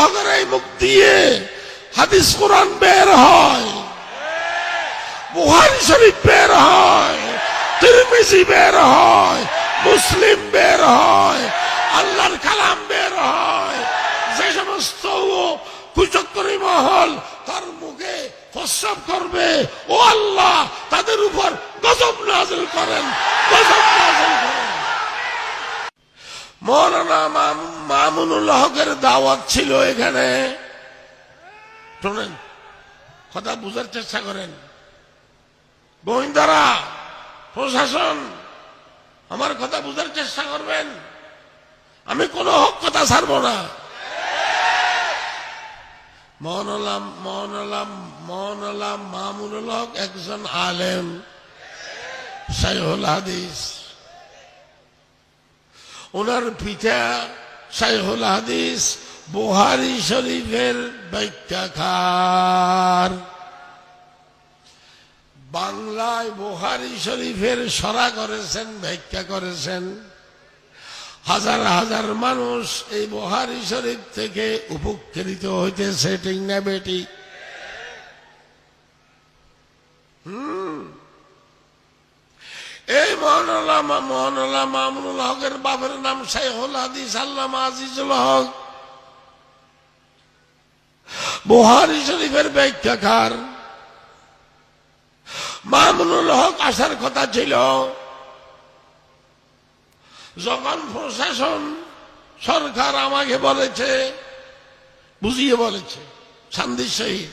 হকের এই মুখ দিয়ে হাদিস কোরআন বের হয়। বুহারি শরীফ বের হয়, তিরমিজি বের হয়, মুসলিম বের হয়, আল্লাহর কালাম বের হয়। যে সমস্ত মহল তার মুখে প্রস্রাব করবে। ও আল্লাহ, তাদের উপর গজব নাজিল করেন। গজব মৌলানা মাম- মামুনুল হকের দাওয়াত ছিল এখানে। শোনেন, কথা বুঝার চেষ্টা করেন। গোয়েন্দারা, প্রশাসন, আমার কথা বুঝার চেষ্টা করবেন? আমি কোনো হক কথা ছাড়ব না। মহনালাম মহনালাম মহনালাম মামুনুল হক একজন আলেম। সাইহুল হাদিস। ওনার পিতা সাইহুল হাদিস বুহারি শরীফের ব্যাখ্যাকার। বাংলায় বুহারি শরীফের সরা করেছেন, ব্যাখ্যা করেছেন। হাজার হাজার মানুষ এই বুহারি শরীফ থেকে উপকৃত হইতেছে, ঠিক না বেটি? এই মহানলা মহানলা মামুনুল হকের বাপের নাম শাইহুল হাদিস আল্লামা আজিজুল হক। বুহারি শরীফের ব্যাখ্যাকার। মামুনুল হক আসার কথা ছিল, যখন প্রশাসন সরকার আমাকে বলেছে, বুঝিয়ে বলেছে শান্তির সহিত।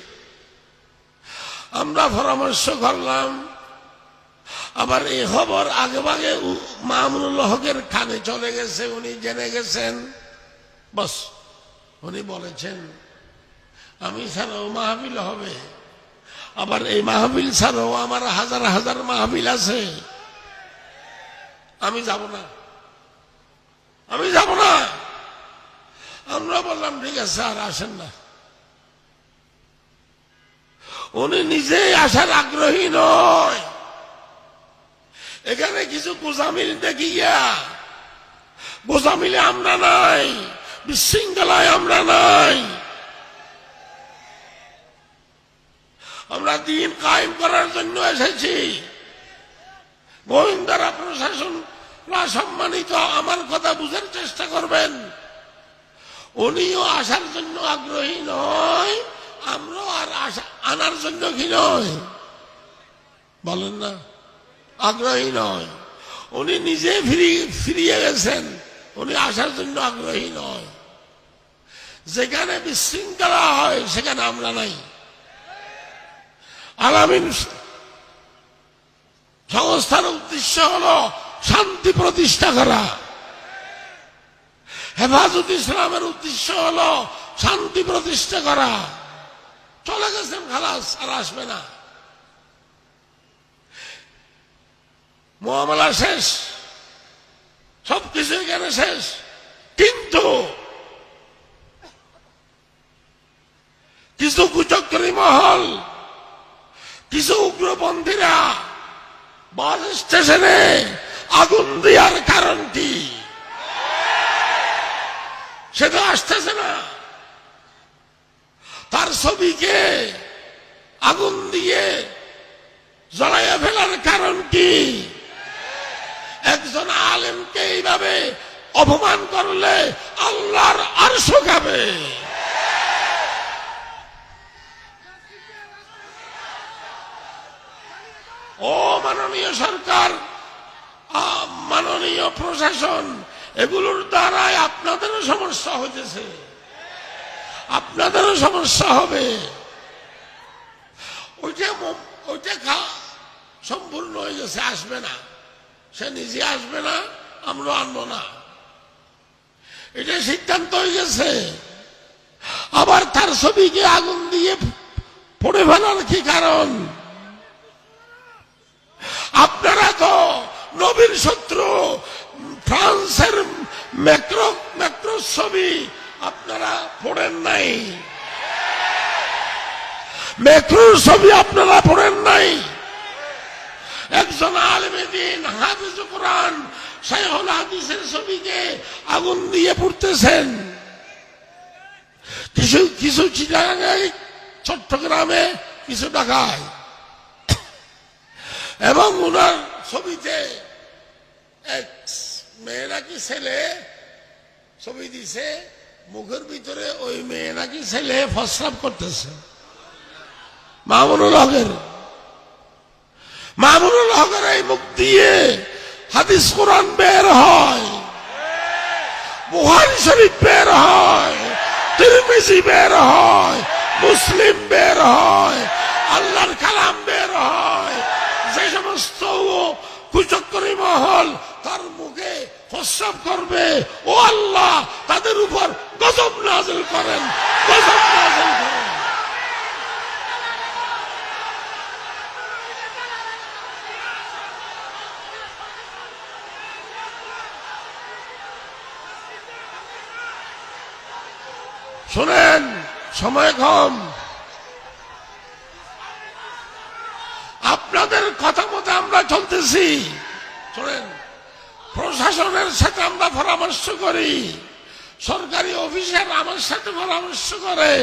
আমরা পরামর্শ করলাম আবার এই খবর আগে ভাগে মামুনুল হকের কানে চলে গেছে, উনি জেনে গেছেন। বস, উনি বলেছেন, আমি ছাড়াও মাহবিল হবে। আবার এই মাহবিল ছাড়াও আমার হাজার হাজার মাহবিল আছে। আমি যাব না। আমি যাব না। আমরা বললাম, ঠিক আছে আর আসেন না। উনি নিজেই আসার আগ্রহী নয়। এখানে কিছু গোজামিল দেখিয়া গোজামিলে আমরা নাই, বিশৃঙ্খলায় আমরা নাই। আমরা দিন কায়েম করার জন্য এসেছি। গোয়েন্দারা প্রশাসন সম্মানিত, আমার কথা বুঝার চেষ্টা করবেন। উনিও আসার জন্য আগ্রহী নয়, আমরাও আর আনার জন্য কি নয় বলেন না। আগ্রহী নয়। উনি নিজে ফিরি, ফিরিয়ে গেছেন। উনি আসার জন্য আগ্রহী নয়। যেখানে বিশৃঙ্খলা হয়, সেখানে আমরা নাই। আলামিন সংস্থার উদ্দেশ্য হল শান্তি প্রতিষ্ঠা করা। হেফাজত ইসলামের উদ্দেশ্য হল শান্তি প্রতিষ্ঠা করা। চলে গেছেন খালাস, আর আসবে না। মহামেলা শেষ। সবকিছু এখানে শেষ। কিন্তু কিছু কুচক্করি মহল, কিছু উগ্রপন্থীরা বাস স্টেশনে আগুন দেওয়ার কারণ কি? সেটা আসতেছে না। তার ছবিকে আগুন দিয়ে জ্বলাইয়া ফেলার কারণ কি? একজন আলেমকে এইভাবে অপমান করলে আল্লাহর আর খাবে। ও মাননীয় সরকার মাননীয় প্রশাসন, এগুলোর দ্বারাই আপনাদেরও সমস্যা হইতেছে। আপনাদেরও সমস্যা হবে। ওইটা ওইটা সম্পূর্ণ হয়ে গেছে, আসবে না। সে নিজে আসবে না আমরা আনব না। এটা সিদ্ধান্ত হয়ে গেছে। আবার তার ছবিকে আগুন দিয়ে পড়ে ফেলার কি কারণ? আপনারা তো নবীর শত্রু, ফ্রান্সের ম্যাক্রো ম্যাক্রো ছবি আপনারা পড়েন নাই। ম্যাক্রোর ছবি আপনারা পড়েন নাই। একজন আলমে দিন হাফিজ কোরআন হাদিসের ছবিকে আগুন দিয়ে পড়তেছেন। কিছু কিছু চট্টগ্রামে কিছু ঢাকায়। এবং ওনার ছবিতে এক মেয়ে নাকি ছেলে ছবি দিছে, মুখের ভিতরে ওই মেয়ে নাকি ছেলে ফসরাপ করতেছে। মামুনুল হকের মামুনুল হকের এই মুখ দিয়ে হাদিস কোরআন বের হয়। বুহারি শরীফ বের হয়। তিরমিজি বের হয়। মুসলিম বের হয়। আল্লাহর কালাম বের হয়। যে সমস্ত কুচক্করি মহল তার মুখে প্রস্রাব করবে। ও আল্লাহ, তাদের উপর গজব নাজল করেন। গজব নাজল করেন। শোনেন, সময় কম। আপনাদের কথা মতো আমরা চলতেছি। শোনেন, প্রশাসনের সাথে আমরা পরামর্শ করি। সরকারি অফিসার আমার সাথে পরামর্শ করে।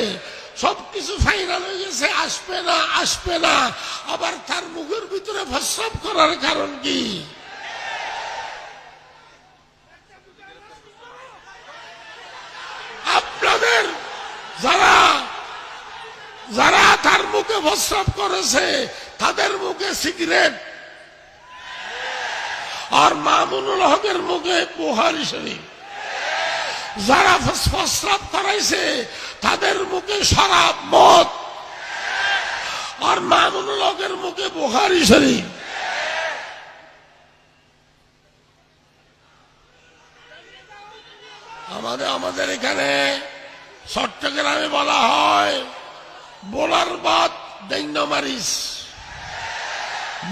সবকিছু ফাইনাল হয়ে গেছে, আসবে না আসবে না। আবার তার মুখের ভিতরে প্রস্রাব করার কারণ কি আপনাদের যারা যারা তার মুখে প্রস্রাব করেছে, তাদের মুখে সিগারেট। আর মামুনুল হকের মুখে বুহারি শরীফ। যারা প্রস্রাব করাইছে, তাদের মুখে শরাব, মদ। আর মামুনুল হকের মুখে বুহারি শরীফ। আমাদের আমাদের এখানে চট্টগ্রামে বলা হয় বোলার বাদ দৈন্য মারিস।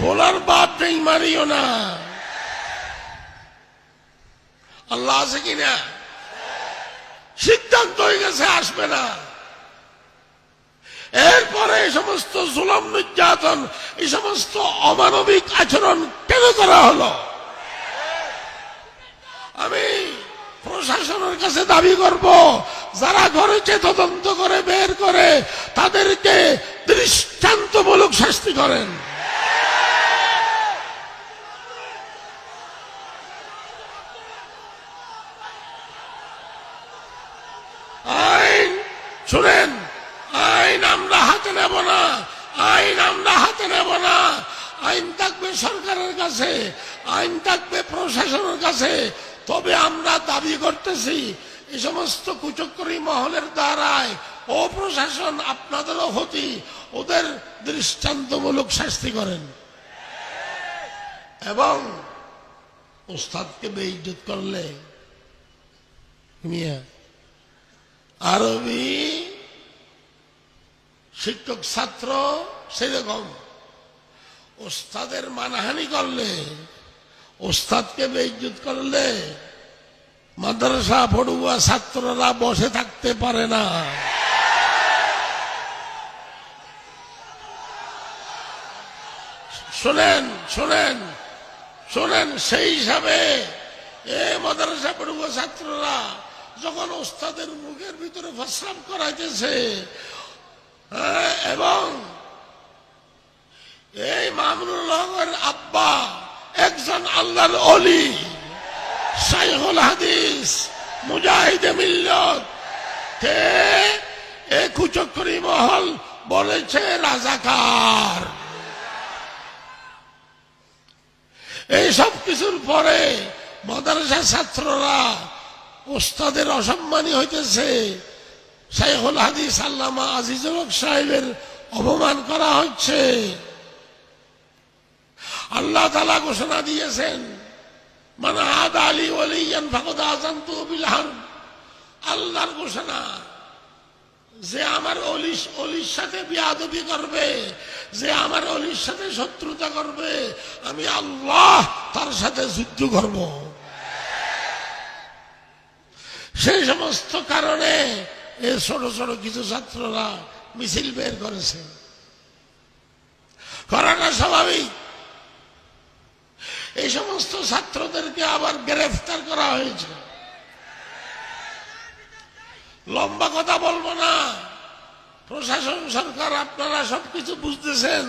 বোলার বাদ দেই মারিও না। আল্লাহ আছে কিনা সিদ্ধান্ত হয়ে গেছে, আসবে না। এরপরে এই সমস্ত জুলম, নির্যাতন, এই সমস্ত অমানবিক আচরণ কেন করা হলো? আমি প্রশাসনের কাছে দাবি করব যারা করেছে তদন্ত করে, বের করে, তাদেরকে দৃষ্টান্তমূলক শাস্তি করেন। আইন, শুনেন, আইন আমরা হাতে নেব না, আইন আমরা হাতে নেব না। আইন থাকবে সরকারের কাছে, আইন থাকবে প্রশাসনের কাছে। তবে আমরা দাবি করতেছি এই সমস্ত কুচক্করি মহলের দ্বারায় ও প্রশাসন আপনাদেরও ক্ষতি, ওদের দৃষ্টান্তমূলক শাস্তি করেন। এবং ওস্তাদকে বেইজ্জত করলে, মিয়া, আরবি শিক্ষক ছাত্র সেরকম। ওস্তাদের মানহানি করলে, ওস্তাদকে বেইজ্জত করলে মাদ্রাসা পড়ুয়া ছাত্ররা বসে থাকতে পারে না। শোনেন শোনেন শোনেন সেই হিসাবে এ মাদ্রাসা পড়ুয়া ছাত্ররা যখন ওস্তাদের মুখের ভিতরে প্রস্রাব করাইতেছে হ্যাঁ, এবং এই হকের আব্বা একজন আল্লাহর অলি শাইখুল হাদিস, মুজাহিদে মিল্লত। কে? মহল বলেছে রাজাকার। এই সব কিছুর পরে মাদ্রাসা ছাত্ররা ওস্তাদের অসম্মানী হইতেছে। শাইখুল হাদিস আল্লামা আজিজুল হক সাহেবের অপমান করা হচ্ছে। আল্লাহ তালা ঘোষণা দিয়েছেন মানে আদ আলী ওলিয়ান ফাকদ আজান্তু বিলহার আল্লাহর ঘোষণা, যে আমার অলিশ অলির সাথে বিয়াদবি করবে, যে আমার অলির সাথে শত্রুতা করবে, আমি আল্লাহ তার সাথে যুদ্ধ করব। সেই সমস্ত কারণে এ ছোট ছোট কিছু ছাত্ররা মিছিল বের করেছে। করাটা স্বাভাবিক। এই সমস্ত ছাত্রদেরকে আবার গ্রেফতার করা হয়েছে। লম্বা কথা বলব না। প্রশাসন সরকার, আপনারা সবকিছু বুঝতেছেন।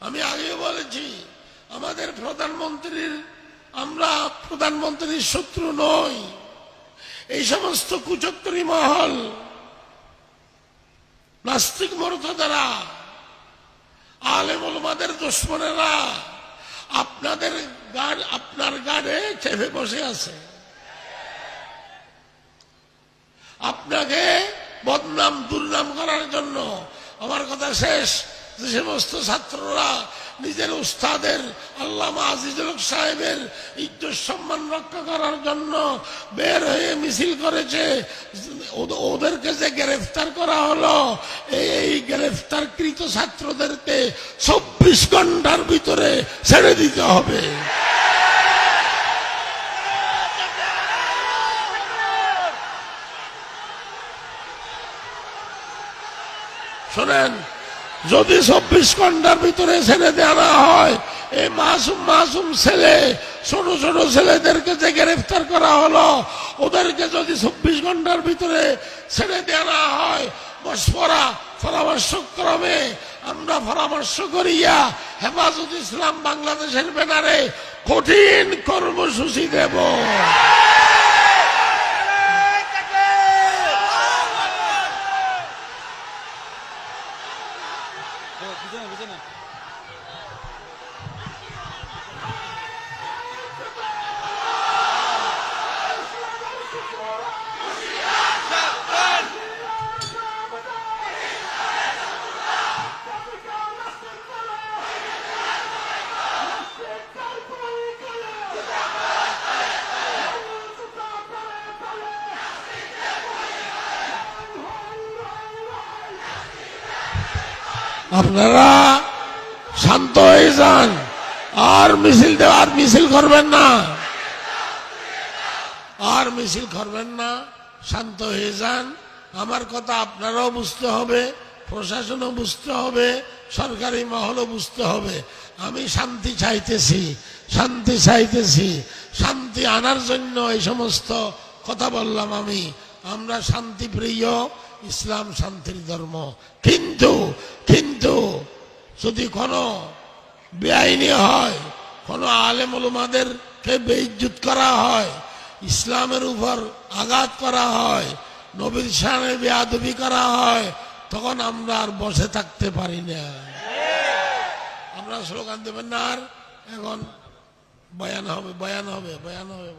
আমি আগেও বলেছি, আমাদের প্রধানমন্ত্রীর, আমরা প্রধানমন্ত্রীর শত্রু নই। এই সমস্ত কুচক্রী মহল, নাস্তিক মর্যাদারা আলেম ওলমাদের দুশ্মনেরা আপনাদের গাড় আপনার গাড়ে চেপে বসে আছে। আপনাকে বদনাম, দুর্নাম করার জন্য আমার কথা শেষ। যে সমস্ত ছাত্ররা, নিজের উস্তাদের, আল্লামা আজিজুল সাহেবের ইজ্জত সম্মান রক্ষা করার জন্য বের হয়ে মিছিল করেছে। ওদ- ওদেরকে যে গ্রেফতার করা হলো, এই গ্রেফতারকৃত ছাত্রদেরকে চব্বিশ ঘণ্টার ভিতরে ছেড়ে দিতে হবে। শোনেন যদি চব্বিশ ঘণ্টার ভিতরে ছেড়ে দেওয়া হয়, এই মাসুম মাসুম ছেলে, ছোট ছোট ছেলেদেরকে যে গ্রেফতার করা হলো, ওদেরকে যদি চব্বিশ ঘণ্টার ভিতরে ছেড়ে দেওয়া হয় মশপরা পরামর্শক্রমে আমরা পরামর্শ করিয়া হেফাজত ইসলাম বাংলাদেশের ব্যানারে কঠিন কর্মসূচি দেব। আপনারা শান্ত হয়ে যান। আর মিছিল আর মিছিল করবেন না। আর মিছিল করবেন না। শান্ত হয়ে যান। আমার কথা আপনারাও বুঝতে হবে, প্রশাসনও বুঝতে হবে, সরকারি মহলও বুঝতে হবে। আমি শান্তি চাইতেছি শান্তি চাইতেছি, শান্তি আনার জন্য এই সমস্ত কথা বললাম আমি। আমরা শান্তি প্রিয় ইসলাম শান্তির ধর্ম কিন্তু কিন্তু যদি কোনো বেআইনি হয়, কোনো আলেম ওলমাদেরকে বেইজ্জুত করা হয়, ইসলামের উপর আঘাত করা হয়, নবীর সামনে বেয়াদবি করা হয়, তখন আমরা আর বসে থাকতে পারি না আমরা স্লোগান দেবেন না আর, এখন বয়ান হবে বয়ান হবে বয়ান হবে।